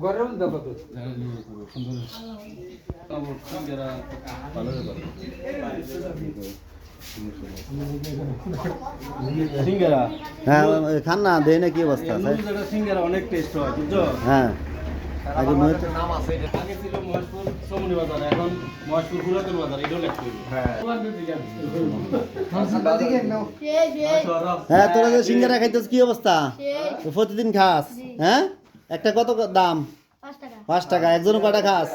গরম দেখো তো সিঙ্গারা হ্যাঁ ওই খান না দেয় না কি অবস্থা আছে নুরুজাটা সিঙ্গারা অনেক টেস্ট হয় বুঝছ হ্যাঁ আগে নয় তো- আগে ছিল মহেশপুর সমনি বাজার এখন মহেশপুর পুরাতন বাজার এটাও লেখতে হ্যাঁ তোরা যে সিঙ্গারা খাইতেছ কি অবস্থা তো প্রতিদিন খাস হ্যাঁ একটা কত দাম? পাঁচ টাকা। একজন কটা খাস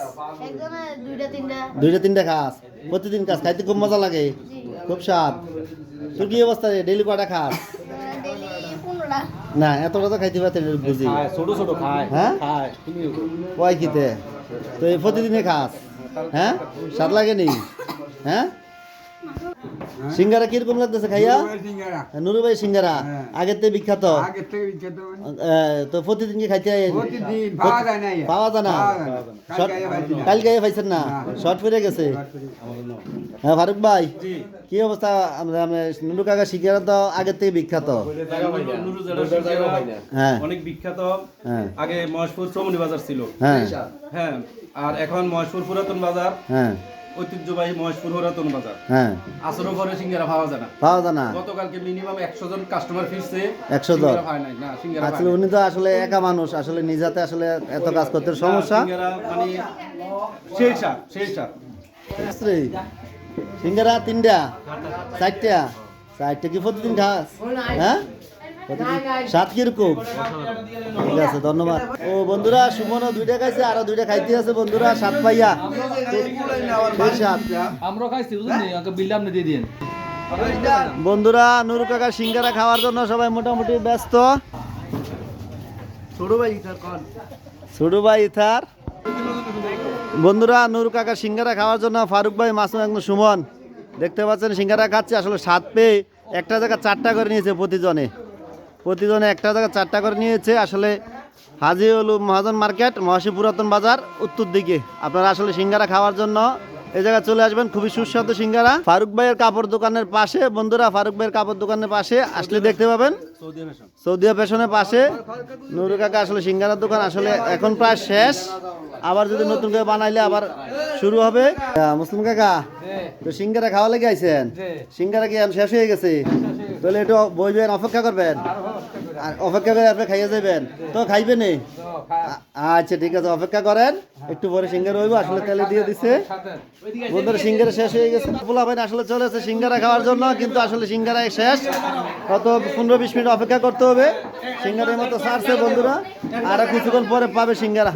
দুইটা তিনটা খাস প্রতিদিন খাস খাইতে খুব মজা লাগে। খুব স্বাদ। তোর কি অবস্থা রে? ডেলি কটা খাস না এতটা তো খাইতে পারতেন বুঝি। ছোট ছোট খায়। হ্যাঁ? কয় কিতে? তো এই প্রতিদিনে খাস হ্যাঁ? স্বাদ লাগে নি হ্যাঁ? সিঙ্গারা কীরকম লাগতেছে খাইয়া? নুরু ভাই সিঙ্গারা। হ্যাঁ। আগের থেকে বিখ্যাত। আগে থেকে বিখ্যাত এ, তো প্রতিদিন কি খাইতে পাওয়া যায় না। পাওয়া যায় না। পাওয়া যায় না। শর্ট- কালকে পাইছি না। কালকে পাইছেন না। শর্ট ফিরে গেছে? হ্যাঁ ফারুক ভাই কি অবস্থা? আমরা নুরু কাকা সিঙ্গারা তো আগের থেকে বিখ্যাত। হ্যাঁ। অনেক বিখ্যাত। হ্যাঁ। আগে মহেশপুর বাজার ছিল। হ্যাঁ। হ্যাঁ আর এখন মহেশপুর পুরাতন বাজার। হ্যাঁ। ঐতিহ্যবাহী মহেশপুর পুরাতন বাজার। হ্যাঁ। আসরও পরে সিঙ্গারা পাওয়া যায় না। পাওয়া যায় না। গতকালকে মিনিমাম একশো জন কাস্টমার ফিরছে। 100 জন? সিঙ্গারা নাই না সিঙ্গারা আসলে উনি তো আসলে একা মানুষ আসলে নিজাতে আসলে এত কাজ করতে সমস্যা। সিঙ্গারা মানে সেই সাপ সেই সাপ সিঙ্গারা তিনটা চারটা। চারটা কি প্রতিদিন খাস? হ্যাঁ? প্রতিদিন? স্বাদ কীরকম ঠিক আছে ধন্যবাদ। ও বন্ধুরা সুমনও দুইটা খাইছে আরও দুইটা খাইতে আছে বন্ধুরা সাত পাইয়া। আমরা খাইছি বুঝলি আমাকে বিল আপনি দিয়ে দিন বন্ধুরা নুরু কাকা সিঙ্গারা খাওয়ার জন্য সবাই মোটামুটি ব্যস্ত। ছোট ভাই ইথার বন্ধুরা নুরু কাকা সিঙ্গারা খাওয়ার জন্য ফারুক ভাই মাসুম একদম সুমন। দেখতে পাচ্ছেন সিঙ্গারা খাচ্ছে আসলে স্বাদ পেয়ে একটা জায়গা চারটা করে নিয়েছে প্রতিজনে। প্রতিজনে একটা জায়গা চারটা করে নিয়েছে। আসলে হাজি হলু মহাজন মার্কেট মহাশী পুরাতন বাজার, উত্তর দিকে। আপনারা আসলে সিঙ্গারা খাওয়ার জন্য এই জায়গায় চলে আসবেন খুবই সুস্বাদু সিঙ্গারা। ফারুক ভাইয়ের কাপড় দোকানের পাশে বন্ধুরা ফারুক ভাইয়ের কাপড় দোকানের পাশে আসলে দেখতে পাবেন। সৌদিয়া ফ্যাশনের পাশে। নুরু কাকা আসলে সিঙ্গারার দোকান আসলে এখন প্রায় শেষ। আবার যদি নতুন করে বানাইলে আবার শুরু হবে। মুসলিম কাকা তো সিঙ্গারা খাওয়া লেগে আইছেন? সিঙ্গারা কি শেষ হয়ে গেছে? তাহলে একটু বইবেন অপেক্ষা করবেন। আর অপেক্ষা করে আপনি খাইয়ে যাবেন তো খাইবেন আচ্ছা ঠিক আছে, অপেক্ষা করেন। একটু পরে সিঙ্গার হইব, আসলে তেলে দিয়ে দিছে। বন্ধুরা, সিঙ্গারা শেষ হয়ে গেছে। পোলা ভাই আসলে চলেছে সিঙ্গারা খাওয়ার জন্য, কিন্তু আসলে সিঙ্গারা শেষ। কত পনেরো, বিশ মিনিট অপেক্ষা করতে হবে। সিঙ্গারের মতো সারছে বন্ধুরা। আর কিছুক্ষণ পরে পাবে সিঙ্গারা।